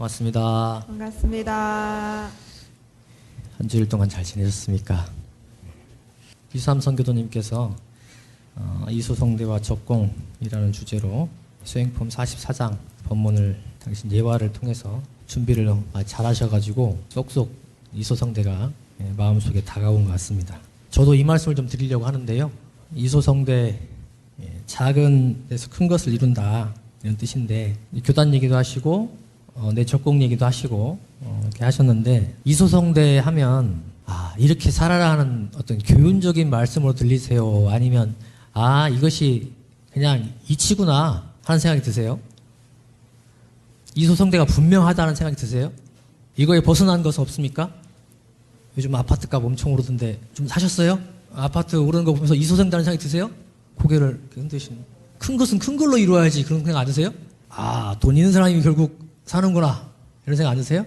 고맙습니다. 반갑습니다. 한 주일 동안 잘 지내셨습니까? 이삼 선교도님께서 어, 이소성대와 적공이라는 주제로 수행품 44장 본문을 당신 예화를 통해서 준비를 많이 잘하셔가지고 쏙쏙 이소성대가 예, 마음속에 다가온 것 같습니다. 저도 이 말씀을 좀 드리려고 하는데요. 이소성대 예, 작은 데서 큰 것을 이룬다 이런 뜻인데 이 교단 얘기도 하시고 어, 내 적공 얘기도 하시고 어, 이렇게 하셨는데 이소성대 하면 아 이렇게 살아라 하는 어떤 교훈적인 말씀으로 들리세요? 아니면 아 이것이 그냥 이치구나 하는 생각이 드세요? 이소성대가 분명하다는 생각이 드세요? 이거에 벗어난 것은 없습니까? 요즘 아파트 값 엄청 오르던데 좀 사셨어요? 아파트 오르는 거 보면서 이소성대라는 생각이 드세요? 고개를 흔드시는. 큰 것은 큰 걸로 이루어야지 그런 생각 안 드세요? 아 돈 있는 사람이 결국 사는구나 이런 생각 안 드세요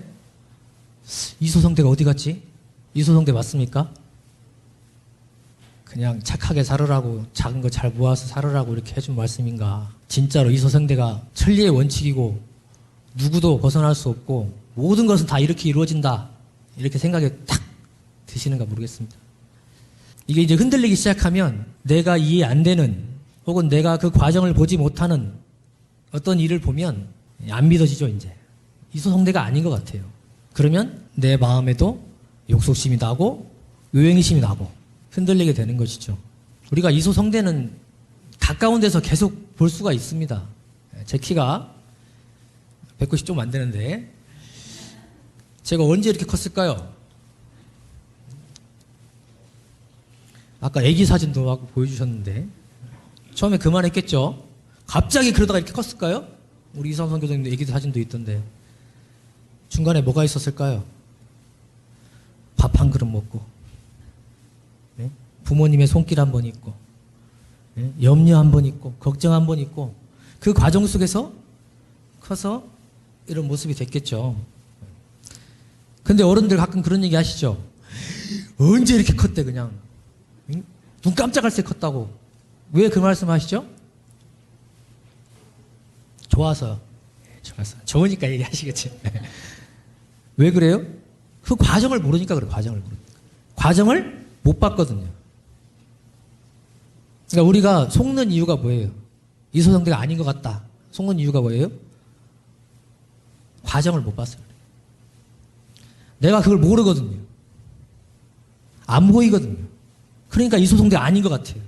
이소성대가 어디 갔지? 이소성대 맞습니까? 그냥 착하게 살으라고 작은 거 잘 모아서 살으라고 이렇게 해준 말씀인가? 진짜로 이소성대가 천리의 원칙이고 누구도 벗어날 수 없고 모든 것은 다 이렇게 이루어진다 이렇게 생각이 탁 드시는가 모르겠습니다. 이게 이제 흔들리기 시작하면 내가 이해 안 되는 혹은 내가 그 과정을 보지 못하는 어떤 일을 보면 안 믿어지죠 이제 이소성대가 아닌 것 같아요. 그러면 내 마음에도 욕속심이 나고 요행심이 나고 흔들리게 되는 것이죠. 우리가 이소성대는 가까운 데서 계속 볼 수가 있습니다. 제 키가 190 좀 안 되는데 제가 언제 이렇게 컸을까요? 아까 아기 사진도 막 보여주셨는데 처음에 그만했겠죠. 갑자기 그러다가 이렇게 컸을까요? 우리 이상선 교수님도 아기 사진도 있던데 중간에 뭐가 있었을까요? 밥 한 그릇 먹고 네? 부모님의 손길 한 번 있고 네? 염려 한 번 있고 걱정 한 번 있고 그 과정 속에서 커서 이런 모습이 됐겠죠. 근데 어른들 가끔 그런 얘기 하시죠. 언제 이렇게 컸대 그냥 응? 눈 깜짝할 새 컸다고 왜 그 말씀 하시죠? 좋아서 좋아서 좋으니까 얘기하시겠지. 왜 그래요? 그 과정을 모르니까 그래 과정을 모르니까 과정을 못 봤거든요. 그러니까 우리가 속는 이유가 뭐예요? 이소성대가 아닌 것 같다. 속는 이유가 뭐예요? 과정을 못 봤어요. 내가 그걸 모르거든요. 안 보이거든요. 그러니까 이소성대 아닌 것 같아요.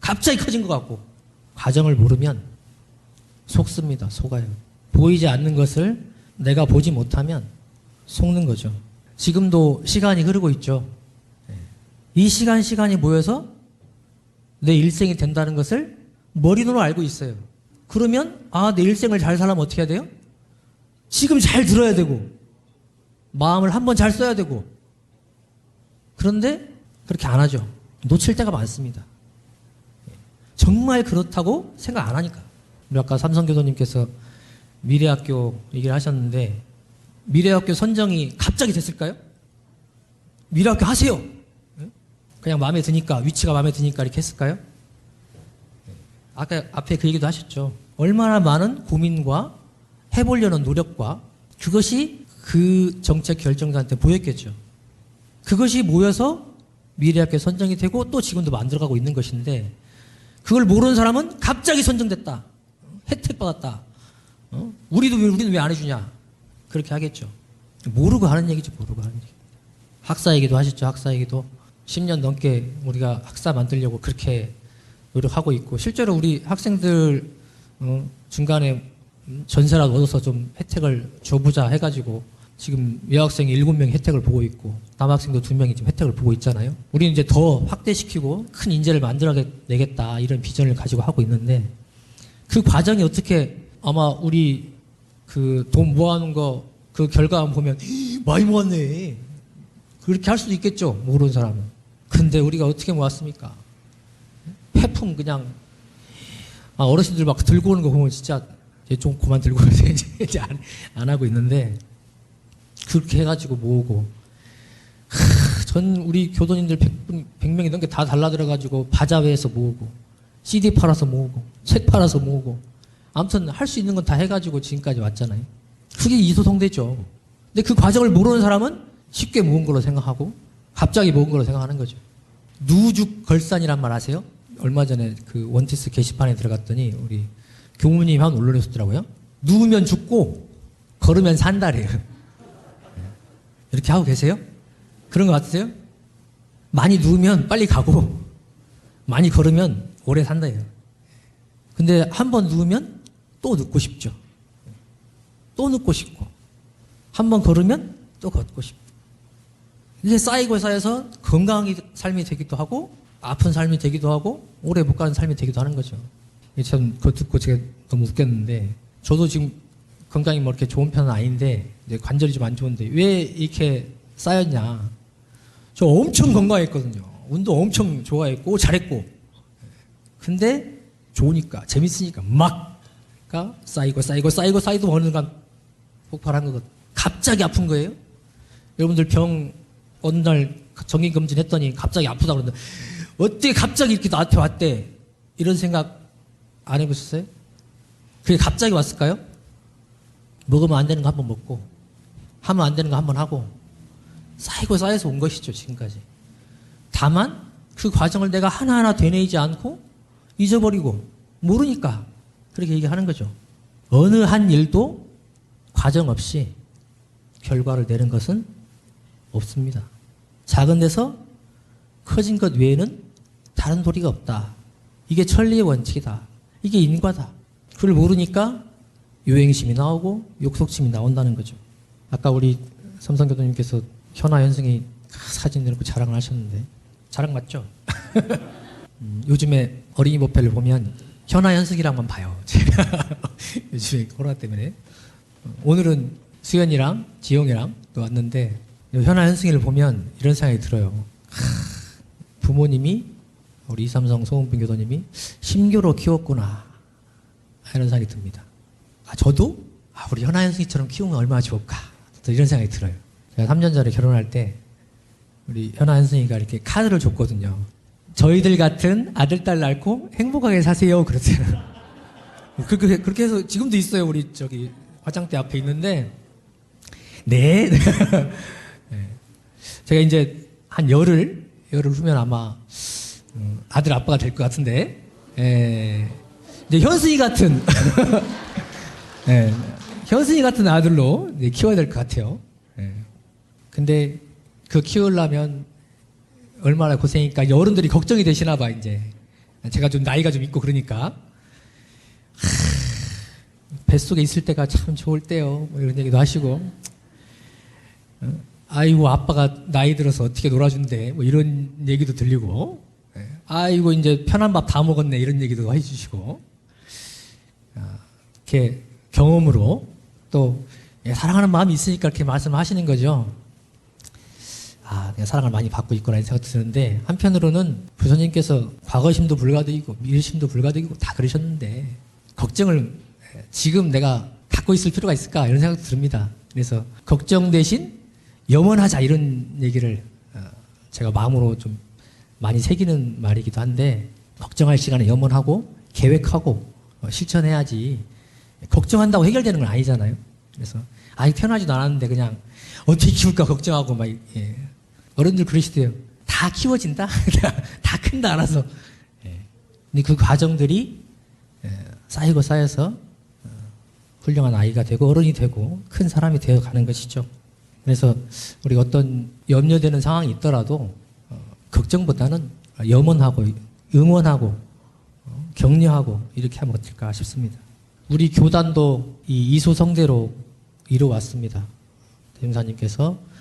갑자기 커진 것 같고 과정을 모르면 속습니다. 속아요. 보이지 않는 것을 내가 보지 못하면 속는 거죠. 지금도 시간이 흐르고 있죠. 이 시간 시간이 모여서 내 일생이 된다는 것을 머리로는 알고 있어요. 그러면 아 내 일생을 잘 살려면 어떻게 해야 돼요? 지금 잘 들어야 되고 마음을 한번 잘 써야 되고 그런데 그렇게 안 하죠. 놓칠 때가 많습니다. 정말 그렇다고 생각 안 하니까. 우리 아까 삼성교도님께서 미래학교 얘기를 하셨는데 미래학교 선정이 갑자기 됐을까요? 미래학교 하세요. 그냥 마음에 드니까 위치가 마음에 드니까 이렇게 했을까요? 아까 앞에 그 얘기도 하셨죠. 얼마나 많은 고민과 해보려는 노력과 그것이 그 정책 결정자한테 보였겠죠. 그것이 모여서 미래학교 선정이 되고 또 지금도 만들어가고 있는 것인데 그걸 모르는 사람은 갑자기 선정됐다. 혜택 받았다. 어? 우리도 왜 우리는 왜 안 해주냐? 그렇게 하겠죠. 모르고 하는 얘기죠. 모르고 하는 얘기. 학사 얘기도 하셨죠. 학사 얘기도 10년 넘게 우리가 학사 만들려고 그렇게 노력하고 있고 실제로 우리 학생들 어, 중간에 전세라도 얻어서 좀 혜택을 줘보자 해가지고 지금 여학생이 7명이 혜택을 보고 있고 남학생도 2명이 지금 혜택을 보고 있잖아요. 우리는 이제 더 확대시키고 큰 인재를 만들어 내겠다 이런 비전을 가지고 하고 있는데 그 과정이 어떻게 아마 우리 그 돈 모아놓은 거 그 결과만 보면 많이 모았네. 그렇게 할 수도 있겠죠 모르는 사람은. 근데 우리가 어떻게 모았습니까? 폐품 그냥 아, 어르신들 막 들고 오는 거 보면 진짜 이제 좀 그만 들고 오세요 이제 안, 안 하고 있는데 그렇게 해가지고 모으고. 하, 전 우리 교도님들 100분, 100명이 넘게 다 달라들어가지고 바자회에서 모으고 CD 팔아서 모으고 책 팔아서 모으고 아무튼 할 수 있는 건 다 해가지고 지금까지 왔잖아요. 그게 이소송대죠. 근데 그 과정을 모르는 사람은 쉽게 모은 걸로 생각하고 갑자기 모은 걸로 생각하는 거죠. 누죽 걸산이란 말 아세요? 얼마 전에 그 원티스 게시판에 들어갔더니 우리 교무님 한 올려줬더라고요. 누우면 죽고 걸으면 산다래요. 이렇게 하고 계세요? 그런 것 같으세요? 많이 누우면 빨리 가고 많이 걸으면 오래 산다예요. 근데 한 번 누우면 또 눕고 싶죠. 또 눕고 싶고 한 번 걸으면 또 걷고 싶고 이게 쌓이고 쌓여서 건강한 삶이 되기도 하고 아픈 삶이 되기도 하고 오래 못 가는 삶이 되기도 하는 거죠. 참 그거 듣고 제가 너무 웃겼는데 저도 지금 건강이 뭐 이렇게 좋은 편은 아닌데 관절이 좀 안 좋은데 왜 이렇게 쌓였냐? 저 엄청 건강했거든요. 운동 엄청 좋아했고 잘했고 근데 좋으니까 재밌으니까 막 그러니까 쌓이고 쌓이고 쌓이고 쌓이도 어느 순간 폭발한 거거든. 갑자기 아픈 거예요. 여러분들 병 어느 날 정기 검진 했더니 갑자기 아프다 그러는데 어떻게 갑자기 이렇게 나한테 왔대? 이런 생각 안 해보셨어요? 그게 갑자기 왔을까요? 먹으면 안 되는 거 한번 먹고 하면 안 되는 거 한번 하고 쌓이고 쌓여서 온 것이죠 지금까지. 다만 그 과정을 내가 하나하나 되뇌이지 않고 잊어버리고 모르니까 그렇게 얘기하는 거죠. 어느 한 일도 과정 없이 결과를 내는 것은 없습니다. 작은 데서 커진 것 외에는 다른 도리가 없다. 이게 천리의 원칙이다. 이게 인과다. 그걸 모르니까 요행심이 나오고 욕속심이 나온다는 거죠. 아까 우리 삼성교도님께서 현아 현승이 사진 내놓고 자랑을 하셨는데 자랑 맞죠? 음, 요즘에 어린이 모패를 보면 현아 현승이랑만 봐요. 제가 요즘에 코로나 때문에 어, 오늘은 수연이랑 지영이랑 또 왔는데 현아 현승이를 보면 이런 생각이 들어요. 하, 부모님이 우리 이삼성 송은빈 교도님이 심교로 키웠구나 이런 생각이 듭니다. 아 저도 아, 우리 현아 현승이처럼 키우면 얼마나 좋을까 또 이런 생각이 들어요. 제가 3년 전에 결혼할 때 우리 현아 현승이가 이렇게 카드를 줬거든요. 저희들 같은 아들 딸 낳고 행복하게 사세요 그랬어요. 그렇게 그렇게 해서 지금도 있어요 우리 저기 화장대 앞에 있는데 네. 네. 제가 이제 한 열흘 열흘 후면 아마 음, 아들 아빠가 될 것 같은데 예. 이제 현승이 같은 예. 현승이 같은 아들로 키워야 될 것 같아요. 예. 근데 그 키우려면 얼마나 고생이니까 어른들이 걱정이 되시나 봐 이제. 제가 좀 나이가 좀 있고 그러니까. 하, 뱃속에 있을 때가 참 좋을 때요. 뭐 이런 얘기도 하시고. 어, 아이고 아빠가 나이 들어서 어떻게 놀아준대. 뭐 이런 얘기도 들리고. 예. 아이고 이제 편한 밥 다 먹었네. 이런 얘기도 해주시고. 아, 이렇게 경험으로 또 예, 사랑하는 마음이 있으니까 이렇게 말씀하시는 거죠. 아, 내가 사랑을 많이 받고 있구나 생각도 드는데 한편으로는 부처님께서 과거심도 불가득이고 미래심도 불가득이고 다 그러셨는데 걱정을 예, 지금 내가 갖고 있을 필요가 있을까 이런 생각도 듭니다. 그래서 걱정 대신 염원하자 이런 얘기를 어, 제가 마음으로 좀 많이 새기는 말이기도 한데 걱정할 시간에 염원하고 계획하고 어, 실천해야지 걱정한다고 해결되는 건 아니잖아요. 그래서 아이 편하지도 않았는데 그냥 어떻게 키울까 걱정하고 막 예. 어른들 그러시대요. 다 키워진다, 다 큰다 알아서. 예. 근데 그 과정들이 예, 쌓이고 쌓여서 어, 훌륭한 아이가 되고 어른이 되고 큰 사람이 되어 가는 것이죠. 그래서 우리 어떤 염려되는 상황이 있더라도 어, 걱정보다는 염원하고 응원하고 어, 격려하고 이렇게 하면 어떨까 싶습니다. 우리 교단도 이 이소성대로 이루어왔습니다. 대임사님께서 그,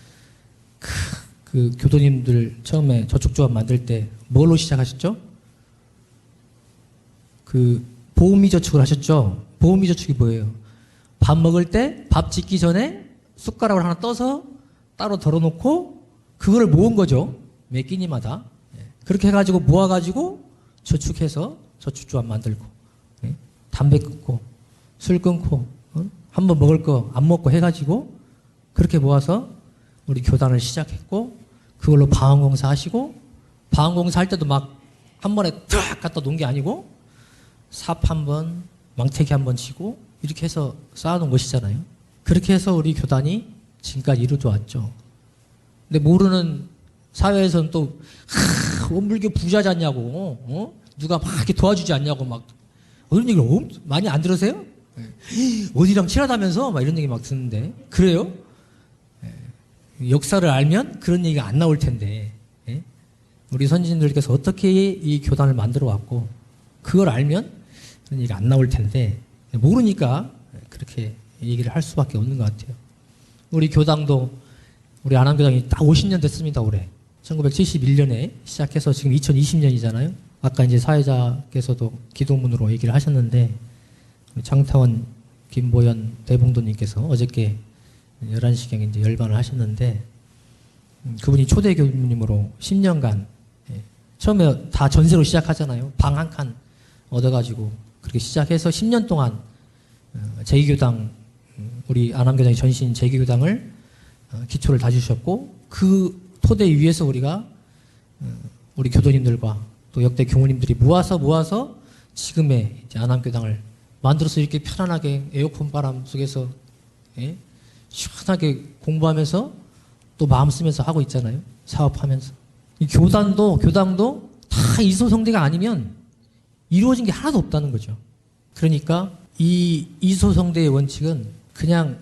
그 교도님들 처음에 저축조합 만들 때 뭘로 시작하셨죠? 그 보험이 저축을 하셨죠? 보험이 저축이 뭐예요? 밥 먹을 때 밥 짓기 전에 숟가락을 하나 떠서 따로 덜어놓고 그거를 모은 거죠. 매 끼니마다. 예. 그렇게 해가지고 모아가지고 저축해서 저축조합 만들고 예. 담배 끊고 술 끊고 어? 한번 먹을 거 안 먹고 해가지고 그렇게 모아서 우리 교단을 시작했고 그걸로 방언공사 하시고 방언공사 할 때도 막 한 번에 탁 갖다 놓은 게 아니고 삽 한 번, 망태기 한 번 치고 이렇게 해서 쌓아놓은 것이잖아요. 그렇게 해서 우리 교단이 지금까지 이루어져 왔죠. 근데 모르는 사회에서는 또 하, 원불교 부자잖냐고 어? 누가 막 이렇게 도와주지 않냐고 막 이런 얘기를 엄- 많이 안 들으세요? 어디랑 친하다면서 막 이런 얘기 막 듣는데 그래요? 예. 역사를 알면 그런 얘기가 안 나올 텐데 예? 우리 선진들께서 어떻게 이 교단을 만들어 왔고 그걸 알면 그런 얘기가 안 나올 텐데 모르니까 그렇게 얘기를 할 수밖에 없는 것 같아요. 우리 교당도 우리 안암교당이 딱 50년 됐습니다 올해 1971년에 시작해서 지금 2020년이잖아요. 아까 이제 사회자께서도 기도문으로 얘기를 하셨는데 장타원 김보연 대봉도님께서 어저께 11시경에 이제 열반을 하셨는데 음, 그분이 초대 교수님으로 10년간 예, 처음에 다 전세로 시작하잖아요. 방 한 칸 얻어가지고 그렇게 시작해서 10년 동안 어, 제기교당 음, 우리 안암교당의 전신 제기교당을 어, 기초를 다주셨고 그 토대 위에서 우리가 어, 우리 교도님들과 또 역대 교무님들이 모아서 모아서 지금의 안암교당을 만들어서 이렇게 편안하게 에어컨 바람 속에서 예? 시원하게 공부하면서 또 마음 쓰면서 하고 있잖아요. 사업하면서. 이 교단도 교당도 다 이소성대가 아니면 이루어진 게 하나도 없다는 거죠. 그러니까 이 이소성대의 원칙은 그냥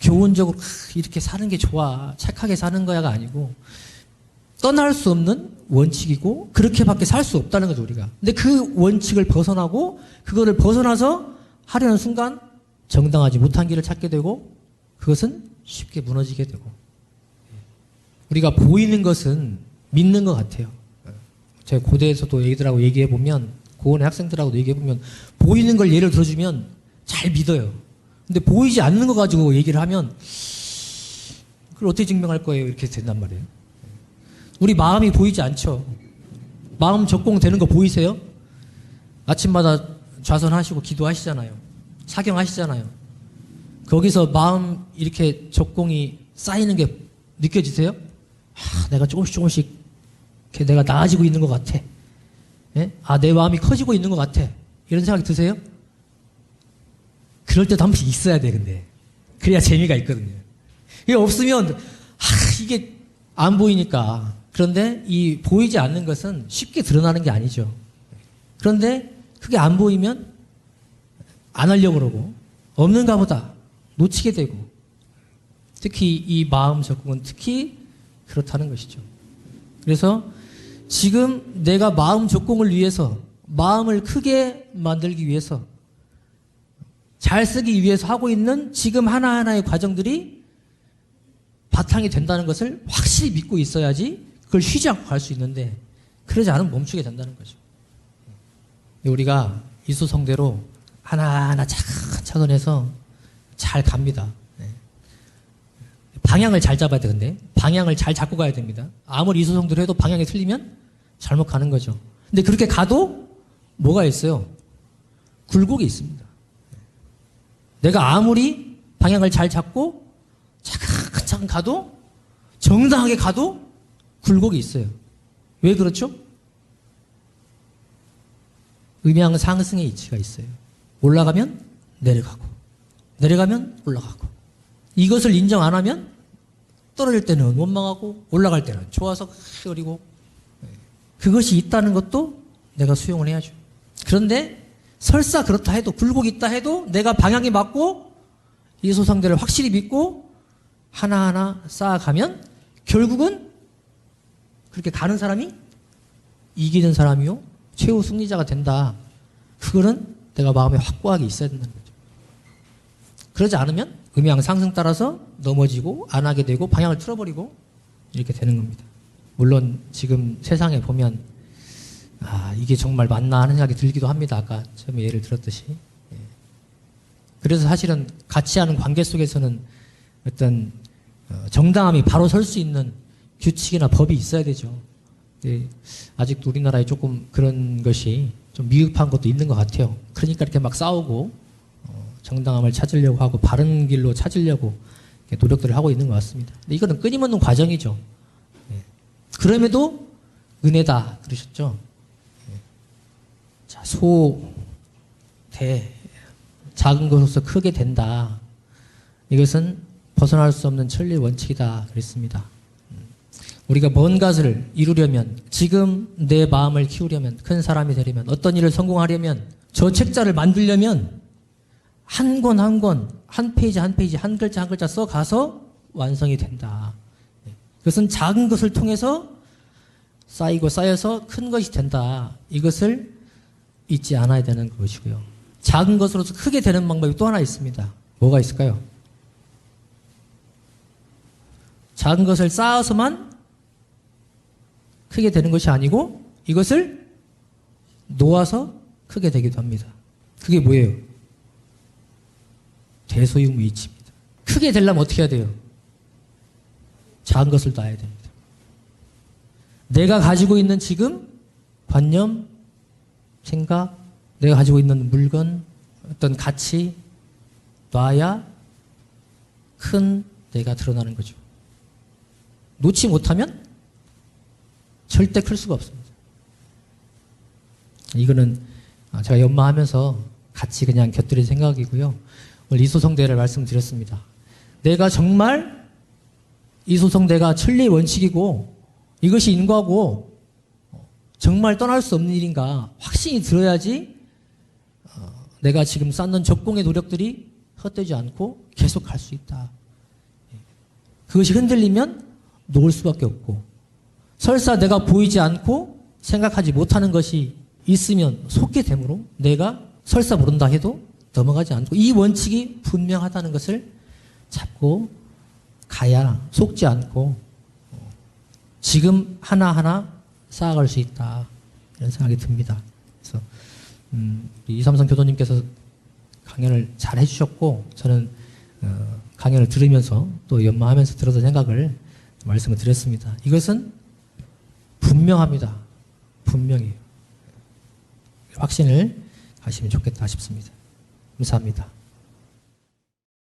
교훈적으로 아, 이렇게 사는 게 좋아 착하게 사는 거야가 아니고 떠날 수 없는 원칙이고 그렇게밖에 살 수 없다는 거죠 우리가. 근데 그 원칙을 벗어나고 그거를 벗어나서 하려는 순간 정당하지 못한 길을 찾게 되고 그것은 쉽게 무너지게 되고 우리가 보이는 것은 믿는 것 같아요. 제가 고대에서도 애들하고 얘기해 보면 고원의 학생들하고도 얘기해 보면 보이는 걸 예를 들어주면 잘 믿어요. 근데 보이지 않는 거 가지고 얘기를 하면 그걸 어떻게 증명할 거예요? 이렇게 된단 말이에요. 우리 마음이 보이지 않죠. 마음 적공되는 거 보이세요? 아침마다 좌선하시고 기도하시잖아요. 사경하시잖아요. 거기서 마음 이렇게 적공이 쌓이는 게 느껴지세요? 아, 내가 조금씩 조금씩 내가 나아지고 있는 것 같아. 예? 아, 내 마음이 커지고 있는 것 같아. 이런 생각이 드세요? 그럴 때도 한 번씩 있어야 돼, 근데. 그래야 재미가 있거든요. 이게 없으면, 아, 이게 안 보이니까. 그런데 이 보이지 않는 것은 쉽게 드러나는 게 아니죠. 그런데 그게 안 보이면 안 하려고 그러고, 없는가 보다. 놓치게 되고, 특히 이 마음 적응은 특히 그렇다는 것이죠. 그래서 지금 내가 마음 적공을 위해서 마음을 크게 만들기 위해서 잘 쓰기 위해서 하고 있는 지금 하나하나의 과정들이 바탕이 된다는 것을 확실히 믿고 있어야지 그걸 쉬지 않고 갈 수 있는데 그러지 않으면 멈추게 된다는 거죠. 우리가 이소성대로 하나하나 차근차근 해서 잘 갑니다. 네. 방향을 잘 잡아야 되는데 방향을 잘 잡고 가야 됩니다. 아무리 이소성대로 해도 방향이 틀리면 잘못 가는 거죠. 근데 그렇게 가도 뭐가 있어요? 굴곡이 있습니다. 내가 아무리 방향을 잘 잡고 차근차근 가도 정당하게 가도 굴곡이 있어요. 왜 그렇죠? 음양 상승의 이치가 있어요. 올라가면 내려가고 내려가면 올라가고 이것을 인정 안 하면 떨어질 때는 원망하고 올라갈 때는 좋아서 흐리고 그것이 있다는 것도 내가 수용을 해야죠. 그런데 설사 그렇다 해도 굴곡이 있다 해도 내가 방향이 맞고 이 소상대를 확실히 믿고 하나하나 쌓아가면 결국은 그렇게 가는 사람이 이기는 사람이요 최후 승리자가 된다. 그거는 내가 마음에 확고하게 있어야 된다는 거죠. 그러지 않으면 음양 상승 따라서 넘어지고 안 하게 되고 방향을 틀어버리고 이렇게 되는 겁니다. 물론 지금 세상에 보면 아 이게 정말 맞나 하는 생각이 들기도 합니다. 아까 처음에 예를 들었듯이. 예. 그래서 사실은 같이 하는 관계 속에서는 어떤 어, 정당함이 바로 설 수 있는 규칙이나 법이 있어야 되죠. 예, 아직도 우리나라에 조금 그런 것이 좀 미흡한 것도 있는 것 같아요. 그러니까 이렇게 막 싸우고 어, 정당함을 찾으려고 하고 바른 길로 찾으려고 노력들을 하고 있는 것 같습니다. 이거는 끊임없는 과정이죠. 예. 그럼에도 은혜다 그러셨죠. 예. 자, 소, 대, 작은 것으로서 크게 된다. 이것은 벗어날 수 없는 천리 원칙이다 그랬습니다. 음. 우리가 뭔 것을 이루려면 지금 내 마음을 키우려면 큰 사람이 되려면 어떤 일을 성공하려면 저 책자를 만들려면 한 권 한 권 한 페이지 한 페이지 한 글자 한 글자 써 가서 완성이 된다. 네. 그것은 작은 것을 통해서 쌓이고 쌓여서 큰 것이 된다. 이것을 잊지 않아야 되는 것이고요. 작은 것으로서 크게 되는 방법이 또 하나 있습니다. 뭐가 있을까요? 작은 것을 쌓아서만 크게 되는 것이 아니고 이것을 놓아서 크게 되기도 합니다. 그게 뭐예요? 대소유무이치입니다. 크게 되려면 어떻게 해야 돼요? 작은 것을 놔야 됩니다. 내가 가지고 있는 지금 관념, 생각, 내가 가지고 있는 물건, 어떤 가치 놔야 큰 내가 드러나는 거죠. 놓지 못하면 절대 클 수가 없습니다. 이거는 아, 제가 연마하면서 같이 그냥 곁들인 생각이고요. 이소성대를 말씀드렸습니다. 내가 정말 이소성대가 천리 원칙이고 이것이 인과고 정말 떠날 수 없는 일인가 확신이 들어야지 어, 내가 지금 쌓는 적공의 노력들이 헛되지 않고 계속 갈 수 있다. 그것이 흔들리면 놓을 수밖에 없고 설사 내가 보이지 않고 생각하지 못하는 것이 있으면 속게 되므로 내가 설사 모른다 해도 넘어가지 않고 이 원칙이 분명하다는 것을 잡고 가야 속지 않고 어, 지금 하나하나 쌓아갈 수 있다. 이런 생각이 듭니다. 그래서, 음, 이삼성 교도님께서 강연을 잘 해주셨고, 저는, 어, 강연을 들으면서 또 연마하면서 들어서 생각을 말씀을 드렸습니다. 이것은 분명합니다. 분명해요. 확신을 가시면 좋겠다 싶습니다. 감사합니다.